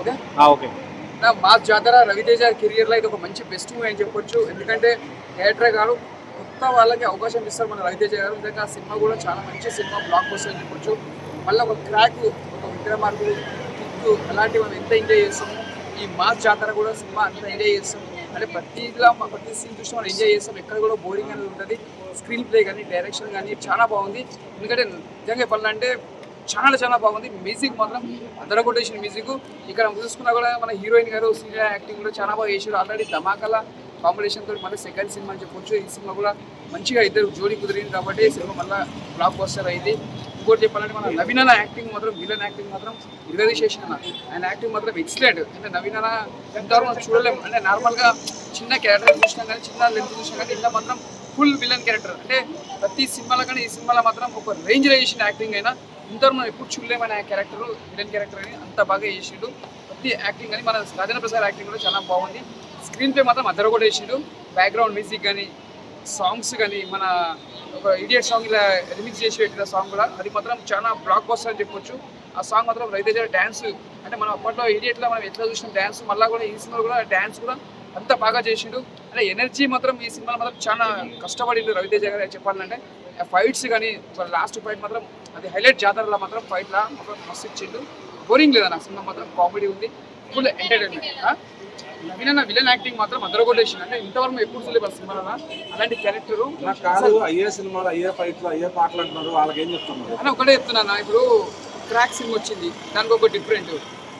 Okay? ఆ, okay. మా జాతర రవితేజ కెరియర్లో ఇది ఒక మంచి బెస్ట్ మూవీ అని చెప్పొచ్చు. ఎందుకంటే డైరెక్టర్ గారు కొత్త వాళ్ళకి అవకాశం ఇస్తారు మన రవితేజ గారు. నిజంగా ఆ సినిమా కూడా చాలా మంచి సినిమా బ్లాక్ బస్టర్ అని చెప్పొచ్చు. మళ్ళీ ఒక క్రాక్ ఒక విక్రమార్కుడు కిక్కు అలాంటివి మనం ఎంత ఎంజాయ్ చేస్తాము ఈ మాస్ జాతర కూడా సినిమా అంత ఎంజాయ్ చేస్తాం. అంటే ప్రతిలా ప్రతి సీన్ చూసి మనం ఎంజాయ్ చేస్తాం. ఎక్కడ కూడా బోరింగ్ అనేది ఉంటుంది స్క్రీన్ ప్లే కానీ డైరెక్షన్ కానీ చాలా బాగుంది. ఎందుకంటే నిజంగా చెప్పాలంటే చాలా చాలా బాగుంది. మ్యూజిక్ మాత్రం అందరూ కొట్టేసిన మ్యూజిక్. ఇక్కడ చూసుకున్నా కూడా మన హీరోయిన్ గారు సీనియర్ యాక్టింగ్ కూడా చాలా బాగా చేశారు. ఆల్రెడీ ధమాకాల కాంబినేషన్ తోటి మళ్ళీ సెకండ్ సినిమా అని చెప్పొచ్చు. ఈ సినిమా కూడా మంచిగా ఇద్దరు జోడీ కుదిరింది కాబట్టి సినిమా మళ్ళీ బ్లాక్ బస్టర్ అయింది. ఇంకోటి చెప్పాలంటే మన నవీన యాక్టింగ్ మాత్రం విలన్ యాక్టింగ్ మాత్రం ఇరవై చేసిన ఆయన యాక్టింగ్ మాత్రం ఎక్సలెంట్ అంటే నవీన ఎంతవరకు మనం చూడలేము అంటే నార్మల్గా చిన్న క్యారెక్టర్ చూసినా కానీ చిన్న లెంత్ చూసినా కానీ ఇలా మాత్రం ఫుల్ విలన్ క్యారెక్టర్ అంటే ప్రతి సినిమాలో కానీ ఈ సినిమాలో మాత్రం ఒక రేంజ్లో చేసిన యాక్టింగ్ అయినా ఇంతవరకు మనం ఎప్పుడు చూడలేమని ఆ క్యారెక్టర్ హిడెన్ క్యారెక్టర్ అని అంత బాగా చేసిండు. ప్రతి యాక్టింగ్ కానీ మన రాజేంద్ర ప్రసాద్ యాక్టింగ్ కూడా చాలా బాగుంది. స్క్రీన్ ప్లే మాత్రం అద్దరు కూడా వేసిండు. బ్యాక్గ్రౌండ్ మ్యూజిక్ కానీ సాంగ్స్ కానీ మన ఒక ఇడియట్ సాంగ్ ఇలా రిమిక్స్ చేసి పెట్టిన సాంగ్ కూడా అది మాత్రం చాలా బ్లాక్ బస్టర్ అని చెప్పొచ్చు. ఆ సాంగ్ మాత్రం రవితేజ డ్యాన్స్ అంటే మనం అప్పట్లో ఇడియట్లో మనం ఎట్లా చూసిన? డ్యాన్స్ మళ్ళీ కూడా ఈ సినిమా కూడా డ్యాన్స్ కూడా అంత బాగా చేసిండు. అంటే ఎనర్జీ మాత్రం ఈ సినిమాలో మాత్రం చాలా కష్టపడిండు రవితేజ గారు చెప్పాలంటే. ఫైట్స్ కానీ లాస్ట్ ఫైట్ మాత్రం అది హైలైట్ జాతరలో మాత్రం ఫైట్లా మాత్రం మస్తు ఇచ్చిండు. బోరింగ్ లేదన్న సినిమా మాత్రం కామెడీ ఉంది. ఫుల్ ఎంటర్టైన్మెంట్ నవీన్ అన్న విలన్ యాక్టింగ్ మాత్రం అద్దరు కొట్టేసిండు అంటే ఇంతవరకు ఎప్పుడు చూడలేదు సినిమాలో అలాంటి క్యారెక్టరు నాకు కాదు అయ్యే సినిమాలు అయ్యే ఫైట్లు అయ్యే పాటలు అంటున్నారు వాళ్ళకి ఏం చెప్తున్నారు? అని ఒకటే చెప్తున్నా ఇప్పుడు క్రాక్ సినిమా వచ్చింది. దానికి ఒక డిఫరెంట్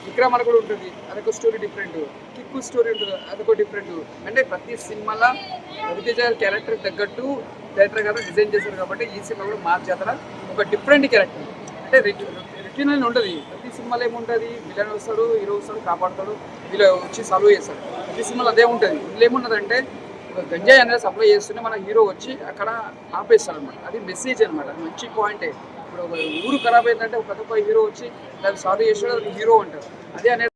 విక్రమ్ అని కూడా ఉంటుంది. అదొక స్టోరీ డిఫరెంట్ కిక్కు స్టోరీ ఉంటుంది. అదొక డిఫరెంట్ అంటే ప్రతి సినిమాలో రవితేజ క్యారెక్టర్ తగ్గట్టు డైరెక్టర్ గారు డిజైన్ చేశారు కాబట్టి ఈ సినిమా కూడా మా జాతర ఒక డిఫరెంట్ క్యారెక్టర్ అంటే రిటర్న్ అని ఉంటుంది ప్రతి సినిమాలో ఏముంటుంది? విలన్ వస్తాడు హీరో వస్తాడు కాపాడుతాడు. వీళ్ళు వచ్చి సాల్వ్ చేస్తాడు ప్రతి సినిమాలో అదే ఉంటుంది. ఇందులో ఏమున్నదంటే ఒక గంజాయి అనేది సప్లై చేస్తూనే మన హీరో వచ్చి అక్కడ ఆపేస్తాడు అనమాట అది మెసేజ్ అనమాట మంచి పాయింటే ఇప్పుడు ఒక ఊరు ఖరాబ్ అయిందంటే ఒక పెద్ద హీరో వచ్చి దాన్ని సాల్వ్ చేసాడు హీరో అంటారు. అదే అనేది